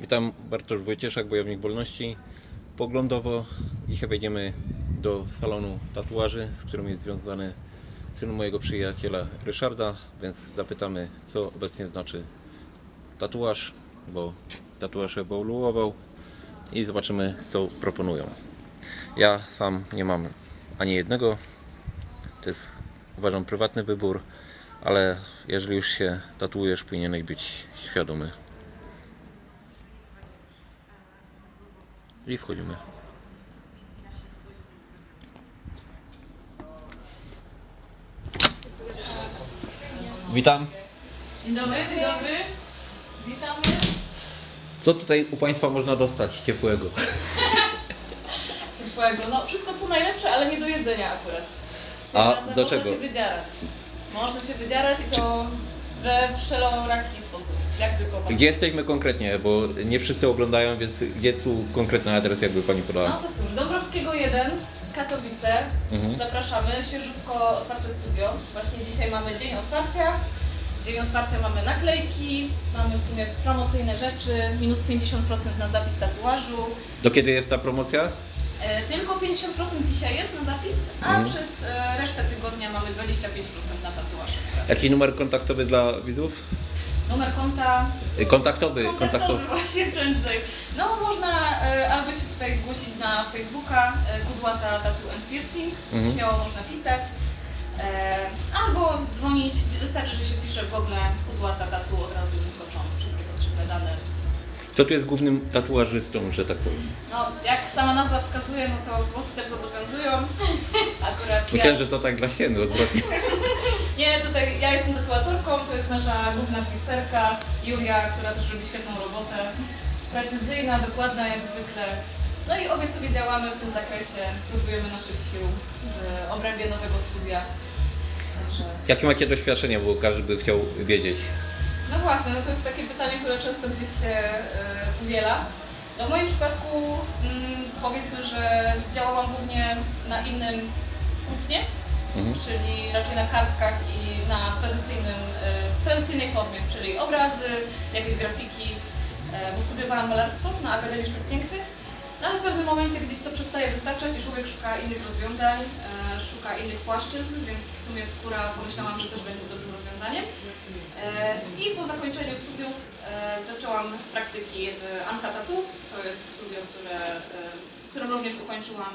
Witam, Bartosz Wojcieszak, Bojownik Wolności. Poglądowo dzisiaj wejdziemy do salonu tatuaży, z którym jest związany syn mojego przyjaciela Ryszarda, więc zapytamy, co obecnie znaczy tatuaż, bo tatuaż ewoluował i zobaczymy, co proponują. Ja sam nie mam ani jednego, to jest uważam prywatny wybór, ale jeżeli już się tatuujesz, powinieneś być świadomy. I wchodzimy. Witam. Dzień dobry, dzień dobry. Witamy. Co tutaj u Państwa można dostać ciepłego? Ciepłego. No wszystko co najlepsze, ale nie do jedzenia akurat. A do można czego? się wydzierać. Można się wydzierać i to we wszeloraki sposób. Jak. Gdzie jesteśmy konkretnie? Bo nie wszyscy oglądają, więc gdzie tu konkretny adres jakby Pani No podała? to cóż, Dąbrowskiego 1, Katowice. Mhm. Zapraszamy. Świeżutko otwarte studio. Właśnie dzisiaj mamy dzień otwarcia. Dzień otwarcia mamy naklejki, mamy w sumie promocyjne rzeczy, minus 50% na zapis tatuażu. Do kiedy jest ta promocja? E, Tylko 50% dzisiaj jest na zapis, a Mhm. przez e, resztę tygodnia mamy 25% na tatuaż. Jaki numer kontaktowy dla widzów? Numer konta. Y, Kontaktowy, kontaktowy. Kontaktowy właśnie prędzej. No można e, albo się tutaj zgłosić na Facebooka e, Kudłata Tattoo and Piercing, Mhm. śmiało można pisać. E, albo dzwonić, wystarczy, że się pisze w Google Kudłata Tattoo, od razu wyskoczą wszystkie potrzebne dane. Kto tu jest głównym tatuażystą, że tak powiem? No, jak sama nazwa wskazuje, no to głosy też zobowiązują. Akurat ja... Myślałem, że to tak dla ściemy, odwrotnie. Nie, tutaj ja jestem tatuatorką, to jest nasza główna piserka Julia, która też robi świetną robotę. Precyzyjna, dokładna jak zwykle. No i obie sobie działamy w tym zakresie, próbujemy naszych sił w obrębie nowego studia. Także... Jakie macie doświadczenie, bo każdy by chciał wiedzieć. No właśnie, no to jest takie pytanie, które często gdzieś się y, uwiela. No w moim przypadku mm, powiedzmy, że działałam głównie na innym płótnie, Mhm. czyli raczej na kartkach i na tradycyjnym, y, tradycyjnej formie, czyli obrazy, jakieś grafiki, y, bo studiowałam malarstwo na Akademii Sztuk Pięknych. No ale w pewnym momencie gdzieś to przestaje wystarczać i człowiek szuka innych rozwiązań, e, szuka innych płaszczyzn, więc w sumie skóra pomyślałam, że też będzie dobrym rozwiązaniem. I po zakończeniu studiów e, zaczęłam praktyki w Anka Tattoo. To jest studio, które, e, którym również ukończyłam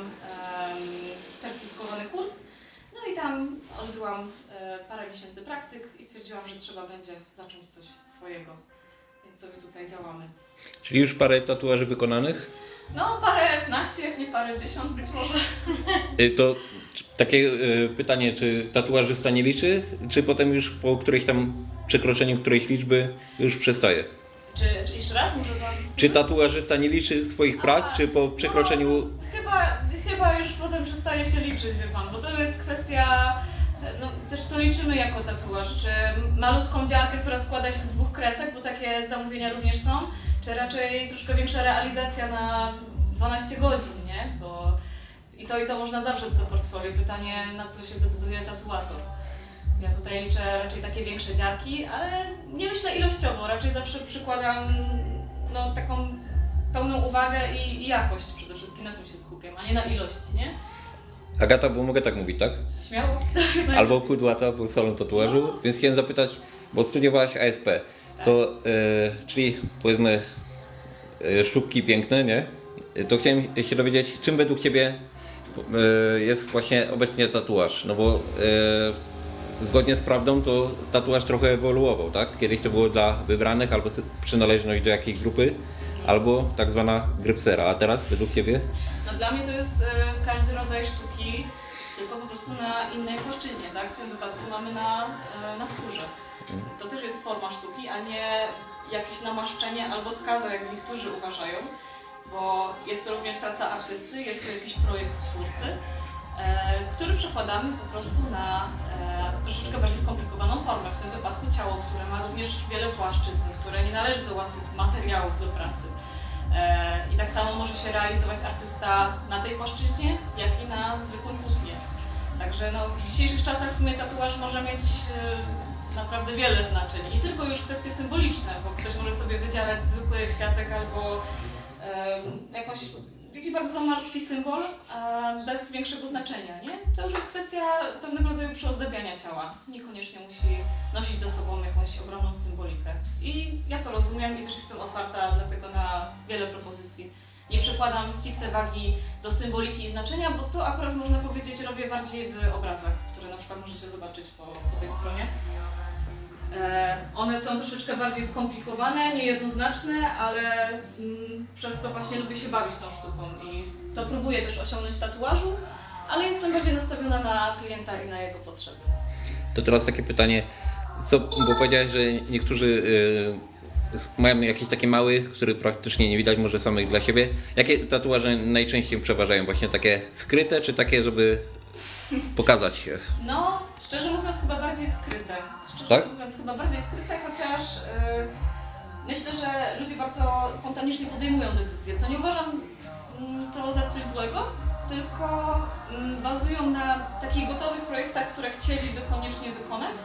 certyfikowany kurs. No i tam odbyłam e, parę miesięcy praktyk i stwierdziłam, że trzeba będzie zacząć coś swojego. Więc sobie tutaj działamy. Czyli już parę tatuaży wykonanych? No, parę naście, jak nie parę dziesiąt być może. Y, To takie y, pytanie, czy tatuażysta nie liczy, czy potem już po którejś tam przekroczeniu którejś liczby już przestaje? Czy, jeszcze raz może pan... Czy tatuażysta nie liczy swoich prac, czy po przekroczeniu... No, chyba, chyba już potem przestaje się liczyć, wie pan, bo to jest kwestia... No, też co liczymy jako tatuaż, czy malutką dziarkę, która składa się z dwóch kresek, bo takie zamówienia również są, czy raczej troszkę większa realizacja na 12 godzin, nie? Bo i to i to można zawrzeć do portfolio. Pytanie, na co się decyduje tatuator. Ja tutaj liczę raczej takie większe dziarki, ale nie myślę ilościowo, raczej zawsze przykładam no, taką pełną uwagę i, i jakość przede wszystkim, na tym się skupiam, a nie na ilości, nie? Agata, bo mogę tak mówić, tak? Śmiało? Albo Kudłata, był salon tatuażu, więc chciałem zapytać, bo studiowałaś ASP, to y, czyli powiedzmy y, sztuki piękne, nie? Y, To chciałem się dowiedzieć, czym według Ciebie y, jest właśnie obecnie tatuaż? No bo y, zgodnie z prawdą to tatuaż trochę ewoluował, tak? Kiedyś to było dla wybranych albo przynależność do jakiejś grupy, albo tak zwana grypsera, a teraz według Ciebie? No dla mnie to jest e, każdy rodzaj sztuki, tylko po prostu na innej płaszczyźnie, tak? W tym wypadku mamy na, e, na skórze. To też jest forma sztuki, a nie jakieś namaszczenie albo skaza, jak niektórzy uważają, bo jest to również praca artysty, jest to jakiś projekt twórcy, e, który przekładamy po prostu na e, troszeczkę bardziej skomplikowaną formę, w tym wypadku ciało, które ma również wiele płaszczyzn, które nie należy do łatwych materiałów do pracy. E, I tak samo może się realizować artysta na tej płaszczyźnie, jak i na zwykłym płótnie. Także no, w dzisiejszych czasach w sumie tatuaż może mieć naprawdę wiele znaczeń. I tylko już kwestie symboliczne, bo ktoś może sobie wydzierać zwykły kwiatek albo em, jakąś, jakiś bardzo malutki symbol e, bez większego znaczenia, nie? To już jest kwestia pewnego rodzaju przyozdabiania ciała. Niekoniecznie musi nosić ze sobą jakąś ogromną symbolikę. I ja to rozumiem i też jestem otwarta dlatego na wiele propozycji. Nie przekładam stricte wagi do symboliki i znaczenia, bo to akurat można powiedzieć robię bardziej w obrazach, które na przykład możecie zobaczyć po, po tej stronie. E, one są troszeczkę bardziej skomplikowane, niejednoznaczne, ale mm, przez to właśnie lubię się bawić tą sztuką i to próbuję też osiągnąć w tatuażu, ale jestem bardziej nastawiona na klienta i na jego potrzeby. To teraz takie pytanie, co, bo powiedziałeś, że niektórzy y, mają jakieś takie małe, które praktycznie nie widać, może samych dla siebie. Jakie tatuaże najczęściej przeważają? Właśnie takie skryte, czy takie, żeby pokazać się? No, szczerze mówiąc, chyba bardziej skryte. Szczerze Tak? mówiąc, chyba bardziej skryte, chociaż y, myślę, że ludzie bardzo spontanicznie podejmują decyzje, co nie uważam mm, to za coś złego, tylko mm, bazują na takich gotowych projektach, które chcieliby koniecznie wykonać.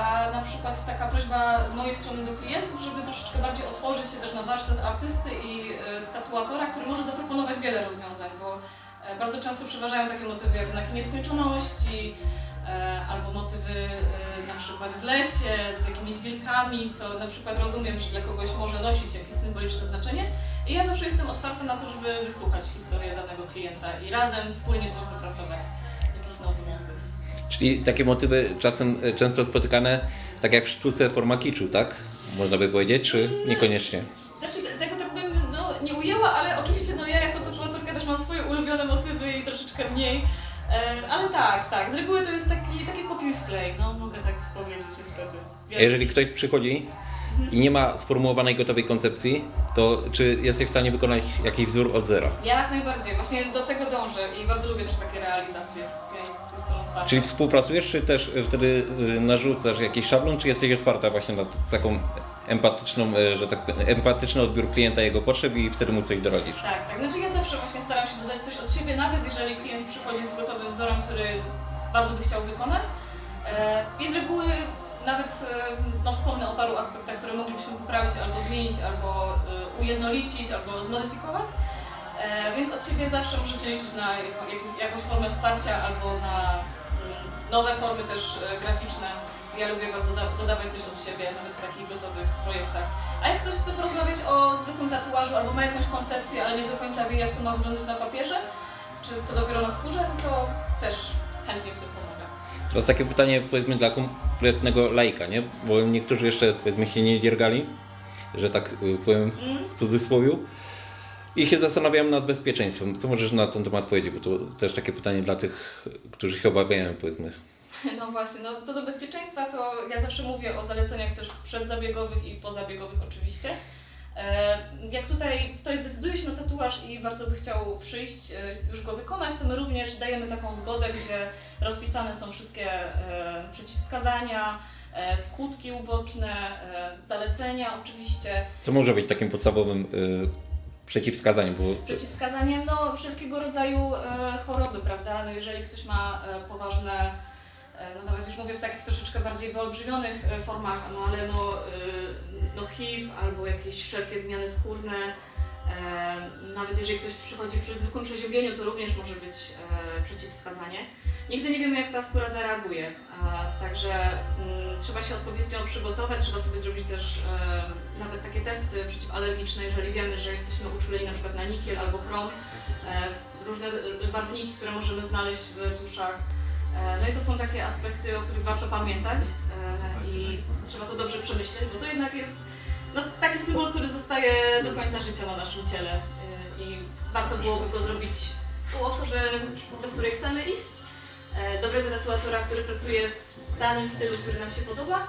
A na przykład taka prośba z mojej strony do klientów, żeby troszeczkę bardziej otworzyć się też na warsztat artysty i y, tatuatora, który może zaproponować wiele rozwiązań, bo e, bardzo często przeważają takie motywy jak znaki nieskończoności, e, albo motywy e, na przykład w lesie z jakimiś wilkami, co na przykład rozumiem, że dla kogoś może nosić jakieś symboliczne znaczenie. I ja zawsze jestem otwarta na to, żeby wysłuchać historię danego klienta i razem wspólnie coś wypracować, jakiś nowy motyw. Czyli takie motywy czasem y, często spotykane, tak jak w sztuce forma kiczu, tak? Można by powiedzieć, czy niekoniecznie? Znaczy, te- tego tak bym no, nie ujęła, ale oczywiście no, ja jako tatuatorka też mam swoje ulubione motywy i troszeczkę mniej. E, ale tak, tak, z reguły to jest taki, taki kopiuj w klej, no mogę tak powiedzieć niestety. A jeżeli ktoś przychodzi i nie ma sformułowanej gotowej koncepcji, to czy jesteś w stanie wykonać jakiś wzór od zera? Ja jak najbardziej, właśnie do tego dążę i bardzo lubię też takie realizacje. Czyli współpracujesz, czy też y, wtedy y, narzucasz jakiś szablon, czy jesteś otwarta właśnie na taką empatyczną, y, że tak empatyczny odbiór klienta, jego potrzeb i wtedy mu coś doradzisz? Tak, tak. Znaczy ja zawsze właśnie staram się dodać coś od siebie, nawet jeżeli klient przychodzi z gotowym wzorem, który bardzo by chciał wykonać. E, I z reguły nawet e, no, wspomnę o paru aspektach, które moglibyśmy poprawić albo zmienić, albo e, ujednolicić, albo zmodyfikować. E, Więc od siebie zawsze możecie liczyć na jakąś, formę wsparcia albo na mm, nowe formy też e, graficzne. Ja lubię bardzo da- dodawać coś od siebie, nawet w takich gotowych projektach. A jak ktoś chce porozmawiać o zwykłym tatuażu albo ma jakąś koncepcję, ale nie do końca wie, jak to ma wyglądać na papierze, czy co dopiero na skórze, no to też chętnie w tym pomogę. Teraz takie pytanie powiedzmy dla kompletnego laika, nie? Bo niektórzy jeszcze powiedzmy się nie dziergali, że tak y, powiem w cudzysłowiu. I się zastanawiam nad bezpieczeństwem. Co możesz na ten temat powiedzieć? Bo to też takie pytanie dla tych, którzy się obawiają powiedzmy. No właśnie, no co do bezpieczeństwa, to ja zawsze mówię o zaleceniach też przedzabiegowych i pozabiegowych oczywiście. E, Jak tutaj ktoś zdecyduje się na tatuaż i bardzo by chciał przyjść, e, już go wykonać, to my również dajemy taką zgodę, gdzie rozpisane są wszystkie e, przeciwwskazania, skutki uboczne, zalecenia oczywiście. Co może być takim podstawowym przeciwwskazaniem? Bo Przeciwwskazaniem no, wszelkiego rodzaju e, choroby, prawda? No, jeżeli ktoś ma e, poważne, e, no nawet już mówię w takich troszeczkę bardziej wyolbrzymionych e, formach, no ale no, e, no HIV albo jakieś wszelkie zmiany skórne, nawet jeżeli ktoś przychodzi przy zwykłym przeziębieniu, to również może być e, przeciwwskazanie. Nigdy nie wiemy, jak ta skóra zareaguje, także mm, trzeba się odpowiednio przygotować, trzeba sobie zrobić też nawet takie testy przeciwalergiczne, jeżeli wiemy, że jesteśmy uczuleni na przykład na nikiel albo chrom, e, różne barwniki, które możemy znaleźć w tuszach. E, no i to są takie aspekty, o których warto pamiętać i trzeba to dobrze przemyśleć, bo to jednak jest no, taki symbol, który zostaje do końca życia na naszym ciele e, i warto byłoby go zrobić u osoby, do której chcemy iść, e, dobrego tatuatora, który pracuje w danym stylu, który nam się podoba.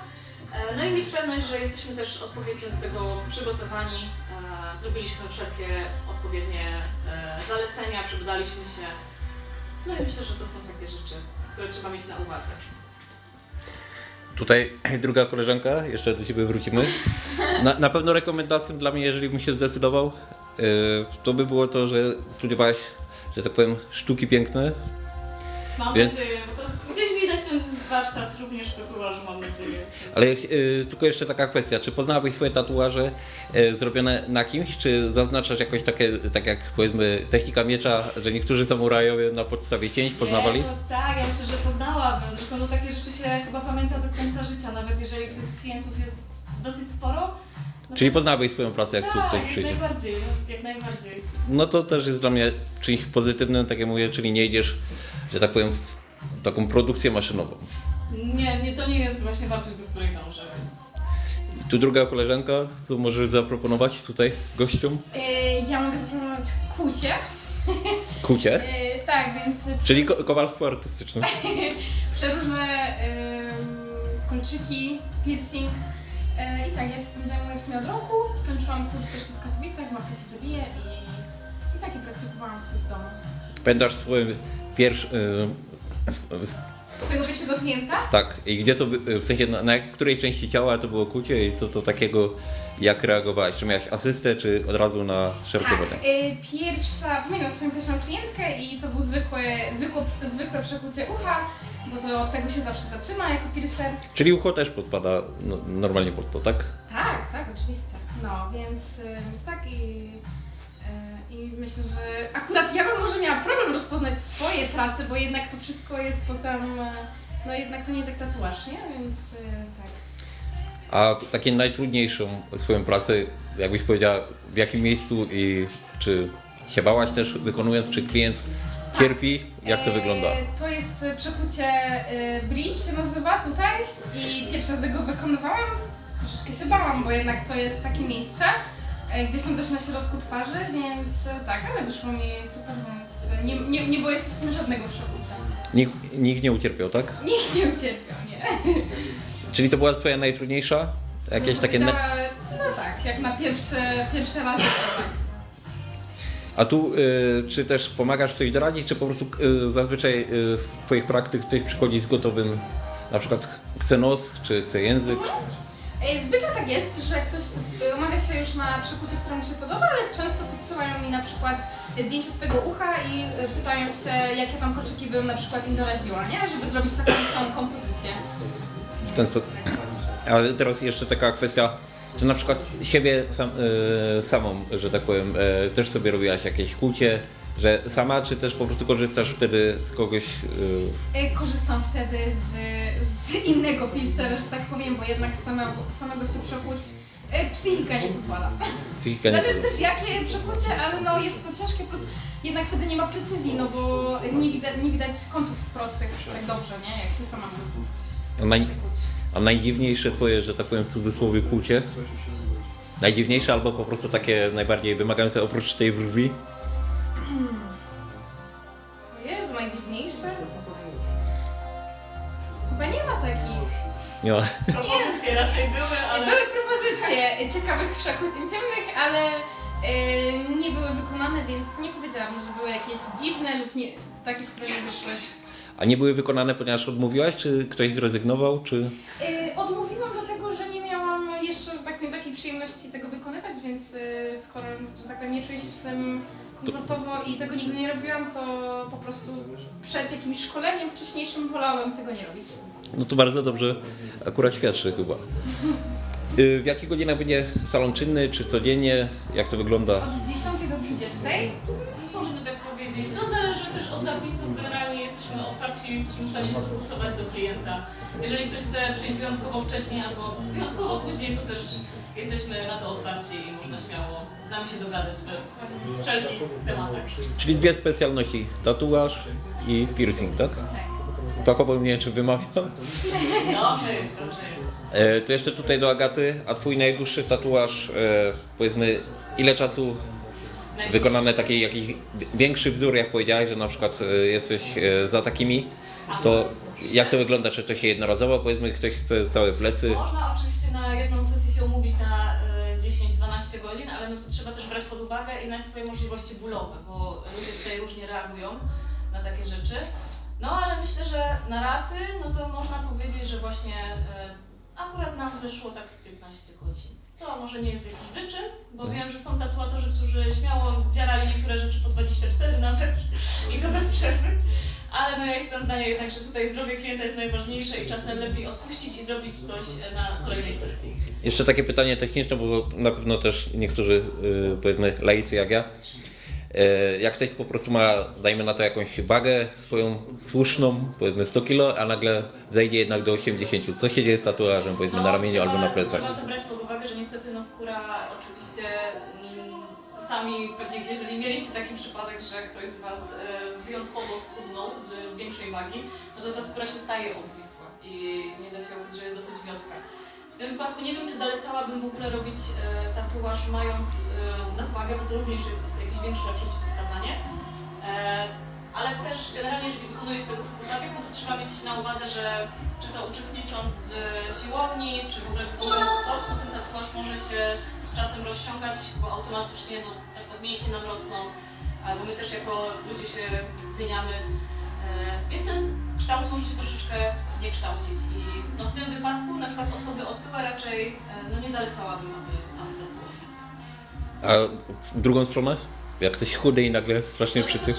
E, No i mieć pewność, że jesteśmy też odpowiednio do tego przygotowani. E, Zrobiliśmy wszelkie odpowiednie zalecenia, przebadaliśmy się. No i myślę, że to są takie rzeczy, które trzeba mieć na uwadze. Tutaj druga koleżanka, jeszcze do Ciebie wrócimy. Na, na pewno rekomendacją dla mnie, jeżeli bym się zdecydował, yy, to by było to, że studiowałaś, że tak powiem, sztuki piękne. Mam Więc- nadzieję, bo to gdzieś widać ten warsztat również tatuażu, mam nadzieję. Ale y, tylko jeszcze taka kwestia, czy poznałabyś swoje tatuaże y, zrobione na kimś, czy zaznaczasz jakoś takie, tak jak powiedzmy technika miecza, że niektórzy samurajowie na podstawie cięć poznawali? Nie, no tak, ja myślę, że poznałabym. Zresztą no, takie rzeczy się chyba pamięta do końca życia, nawet jeżeli tych klientów jest dosyć sporo. No Czyli poznałbyś swoją pracę, jak tu tak, ktoś jak przyjdzie. najbardziej, no, jak najbardziej. No to też jest dla mnie czymś pozytywnym, tak jak mówię, czyli nie idziesz, że tak powiem, w taką produkcję maszynową. Nie, nie, to nie jest właśnie wartość, do której dążę, więc... Tu druga koleżanka, co możesz zaproponować tutaj gościom? Yy, ja mogę zaproponować kucie. Kucie, Yy, tak, więc czyli ko- kowalstwo artystyczne. przeróżne yy, kolczyki, piercing. Yy, I tak, ja się tym zajmuję w sumie od roku. Skończyłam kurs też w Katowicach, na Kucie Zabiję i, i takie praktykowałam sobie w domu. Pamiętasz swój pierwszy... y, Swojego pierwszego klienta? tak, i gdzie to, w sensie na, na której części ciała to było kucie i co to takiego, jak reagowałaś? Czy miałaś asystę, czy od razu na szerokie Tak, wody? yy, pierwsza, pamiętam swoją pierwszą klientkę i to był zwykłe, zwykłe, zwykłe przekucie ucha, bo to od tego się zawsze zaczyna jako piercer. Czyli ucho też podpada no, normalnie pod to, tak? Tak, tak, oczywiście. No, więc, y, więc tak i, y, i myślę, że akurat ja bym może miała problem rozpoznać swoje prace, bo jednak to wszystko jest potem, no jednak to nie jest jak tatuaż, nie? Więc y, tak. A takie najtrudniejszą swoją pracę, jakbyś powiedziała, w jakim miejscu i czy się bałaś też wykonując, czy klient cierpi, jak to E, wygląda? To jest y, przekucie y, bridge się nazywa tutaj i pierwszy raz go wykonywałam. Troszeczkę się bałam, bo jednak to jest takie miejsce, y, gdzie są też na środku twarzy, więc y, tak, ale wyszło mi super, więc y, nie, nie, nie boję się w sumie żadnego przekucia. Nikt, nikt nie ucierpiał, tak? Nikt nie ucierpiał, nie? Czyli to była twoja najtrudniejsza? Jakieś takie... Ne- Powiedziała, No tak, jak na pierwsze, pierwsze razy to tak. A tu y, czy też pomagasz coś doradzić, czy po prostu y, zazwyczaj y, z twoich praktyk ktoś przychodzi z gotowym, na przykład chce nos, czy chce język? E, Zwykle tak jest, że ktoś e, umawia się już na przekucie, które mu się podoba, ale często podsyłają mi na przykład zdjęcie swojego ucha i e, pytają się, jakie tam kolczyki bym na przykład im doradziła, nie? Żeby zrobić taką całą kompozycję. W ten sposób. Ale teraz jeszcze taka kwestia, czy na przykład siebie sam, y, samą, że tak powiem, y, też sobie robiłaś jakieś kłucie, że sama, czy też po prostu korzystasz wtedy z kogoś, E, Korzystam wtedy z, z innego piercera, że tak powiem, bo jednak samego, samego się przekuć e, psychika nie pozwala. psychika nie Zależy też jakie przekucie, ale no jest to ciężkie, plus jednak wtedy nie ma precyzji, no bo nie widać, nie widać kątów prostych tak dobrze, nie? Jak się samemu A, naj, a najdziwniejsze twoje, że tak powiem w cudzysłowie kłucie? Najdziwniejsze albo po prostu takie najbardziej wymagające oprócz tej brwi? To jest najdziwniejsze. Chyba nie ma takich. Nie ma. Propozycje raczej były, ale... Były propozycje ciekawych przekuć intymnych, ale e, nie były wykonane, więc nie powiedziałabym, że były jakieś dziwne lub nie, takie, które nie wyszły. A nie były wykonane, ponieważ odmówiłaś, czy ktoś zrezygnował, czy... E, odmówiłam dlatego, że nie miałam jeszcze, że tak powiem, takiej przyjemności tego wykonywać, więc e, skoro, że tak powiem, nie czuję się w tym komfortowo i tego nigdy nie robiłam, to po prostu przed jakimś szkoleniem wcześniejszym wolałam tego nie robić. No to bardzo dobrze akurat świadczy chyba. Y, W jakich godzinach będzie salon czynny, czy codziennie? Jak to wygląda? Od 10 do 20. Możemy tak powiedzieć. To zależy też od zapisów. Generalnie jesteśmy otwarci, jesteśmy w stanie się dostosować do klienta. Jeżeli ktoś chce przyjść wyjątkowo wcześniej albo wyjątkowo później, to też jesteśmy na to otwarci i można śmiało z nami się dogadać we wszelkich tematach. Czyli dwie specjalności, tatuaż i piercing, tak? Fachowo nie wiem, czy wymawiam. Dobrze jest, dobrze jest. E, to jeszcze tutaj do Agaty, a twój najdłuższy tatuaż, e, powiedzmy, ile czasu wykonane taki jakiś większy wzór, jak powiedziałeś, że na przykład e, jesteś e, za takimi, to jak to wygląda? Czy to się jednorazowo, powiedzmy, ktoś chce całe plecy? Można oczywiście na jedną sesję się umówić na y, 10-12 godzin, ale no to trzeba też brać pod uwagę i znać swoje możliwości bólowe, bo ludzie tutaj różnie reagują na takie rzeczy. No ale myślę, że na raty, no to można powiedzieć, że właśnie a Akurat nam zeszło tak z 15 godzin. To może nie jest jakiś wyczyn, bo wiem, że są tatuatorzy, którzy śmiało dzierali niektóre rzeczy po 24 nawet i to bez przerwy. Ale no ja jestem zdania jednak, że tutaj zdrowie klienta jest najważniejsze i czasem lepiej odpuścić i zrobić coś e, na kolejnej sesji. Jeszcze takie pytanie techniczne, bo na pewno też niektórzy, yy, powiedzmy, laicy jak ja, yy, jak ktoś po prostu ma, dajmy na to jakąś wagę swoją słuszną, powiedzmy 100 kg, a nagle zejdzie jednak do 80, co się dzieje z tatuażem, powiedzmy na ramieniu trzeba, albo na plecach? Trzeba to brać pod uwagę, że niestety no skóra oczywiście sami pewnie jeżeli mieliście taki przypadek, że ktoś z Was e, wyjątkowo schudnął z większej wagi, no to ta skóra się staje obwisła i nie da się ukryć, że jest dosyć wiotka. W tym wypadku nie wiem, czy zalecałabym w ogóle robić e, tatuaż mając e, nadwagę, bo to również jest jakieś większe przeciwwskazanie. E, ale też generalnie, jeżeli wykonuje się tego typu zabieg, no to trzeba mieć na uwadze, że czy to uczestnicząc w siłowni, czy w ogóle wykonując sport, no ten tatuaż może się z czasem rozciągać, bo automatycznie no, na przykład mięśnie nam rosną, albo my też jako ludzie się zmieniamy. E, Więc ten kształt może się troszeczkę zniekształcić i no, w tym wypadku na przykład osoby otyłe raczej e, no, nie zalecałabym, aby, aby tatuować. A w drugą stronę? Jak ktoś chudy i nagle strasznie No przytył?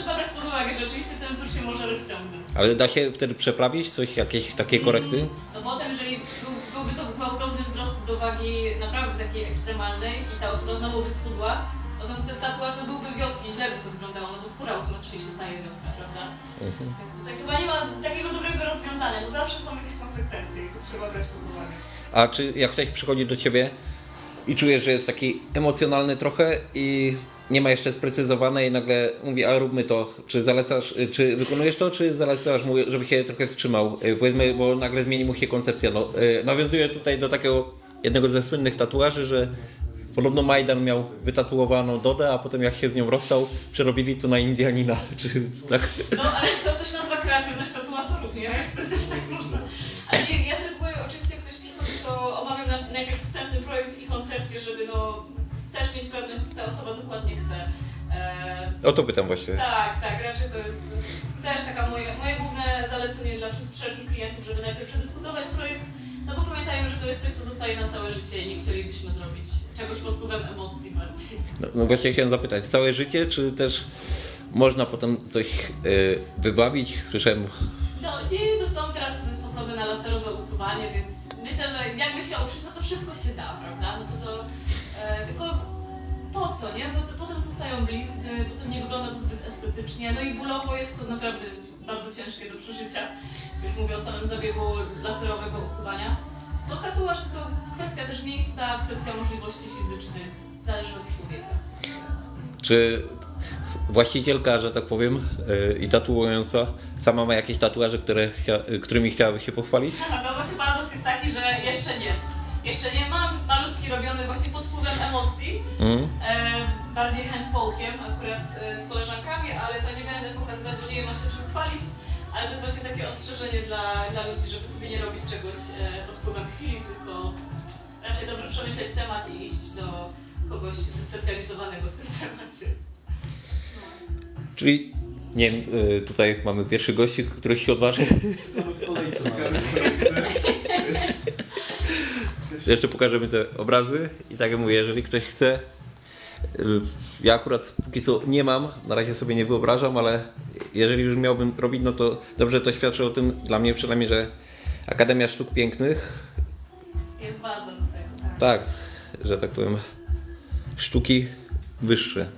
Że oczywiście ten wzór się może rozciągnąć. Ale da się wtedy przeprawić coś, jakieś takie korekty? No potem, jeżeli był, byłby to gwałtowny wzrost do wagi naprawdę takiej ekstremalnej i ta osoba znowu by schudła, no to ten tatuaż no byłby wiotki, źle by to wyglądało, no bo skóra automatycznie się staje wiotka, prawda? Więc tutaj chyba nie ma takiego dobrego rozwiązania, no zawsze są jakieś konsekwencje i to trzeba brać pod uwagę. A czy jak ktoś przychodzi do ciebie i czujesz, że jest taki emocjonalny trochę i nie ma jeszcze sprecyzowane i nagle mówi, a róbmy to, czy zalecasz, czy wykonujesz to, czy zalecasz mu, żeby się trochę wstrzymał, Y, powiedzmy, bo nagle zmieni mu się koncepcja. No, y, nawiązuję tutaj do takiego jednego ze słynnych tatuaży, że podobno Majdan miał wytatuowaną Dodę, a potem jak się z nią rozstał, przerobili to na Indianina, czy tak? No ale to, to się nazywa kreatywność tatuatorów, nie? Resztę też tak można. Ale ja, z reguły oczywiście ktoś przychodzi, to omawiam na- najpierw wstępny projekt i koncepcję, żeby no też mieć pewność, co ta osoba dokładnie chce. Eee, O to pytam właśnie. tak, tak, raczej to jest też taka moje, moje główne zalecenie dla wszystkich wszelkich klientów, żeby najpierw przedyskutować projekt, no bo pamiętajmy, że to jest coś, co zostaje na całe życie i nie chcielibyśmy zrobić czegoś pod wpływem emocji bardziej. No, no właśnie chciałem zapytać, całe życie, czy też można potem coś y, wywabić? Słyszałem No i to są teraz sposoby na laserowe usuwanie, więc myślę, że jakby się oprzeć, no to wszystko się da, prawda? No to to e, tylko po co, nie? Bo to potem zostają blizny, potem nie wygląda to zbyt estetycznie, no i bólowo jest to naprawdę bardzo ciężkie do przeżycia. Już mówię o samym zabiegu laserowego usuwania. No tatuaż to kwestia też miejsca, kwestia możliwości fizycznych, zależy od człowieka. Czy właścicielka, że tak powiem, yy, i tatuująca sama ma jakieś tatuaże, które chcia, którymi chciałaby się pochwalić? No właśnie paradoks jest taki, że jeszcze nie. Jeszcze nie mam malutki robiony właśnie pod wpływem emocji, Mm. e, bardziej handpokiem akurat e, z koleżankami, ale to nie będę pokazywać, bo nie ma się czym chwalić. Ale to jest właśnie takie ostrzeżenie dla, dla ludzi, żeby sobie nie robić czegoś e, pod wpływem chwili, tylko raczej dobrze przemyśleć temat i iść do kogoś wyspecjalizowanego w tym temacie. Czyli, nie wiem, yy, tutaj mamy pierwszy gości, który się odważy. Mamy kolejce. Jeszcze pokażemy te obrazy i tak jak mówię, jeżeli ktoś chce, ja akurat póki co nie mam, na razie sobie nie wyobrażam, ale jeżeli już miałbym robić, no to dobrze to świadczy o tym, dla mnie przynajmniej, że Akademia Sztuk Pięknych Jest baza do tego, tak. Tak, że tak powiem, sztuki wyższe.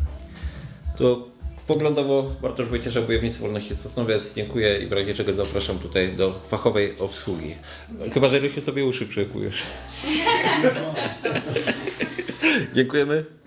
To poglądowo Bartosz Wojcieszek, Wojewnictwo Wolności Sosnowiec. Dziękuję i w razie czego zapraszam tutaj do fachowej obsługi. Chyba, że Rysiu sobie uszy przekujesz. Dziękujemy.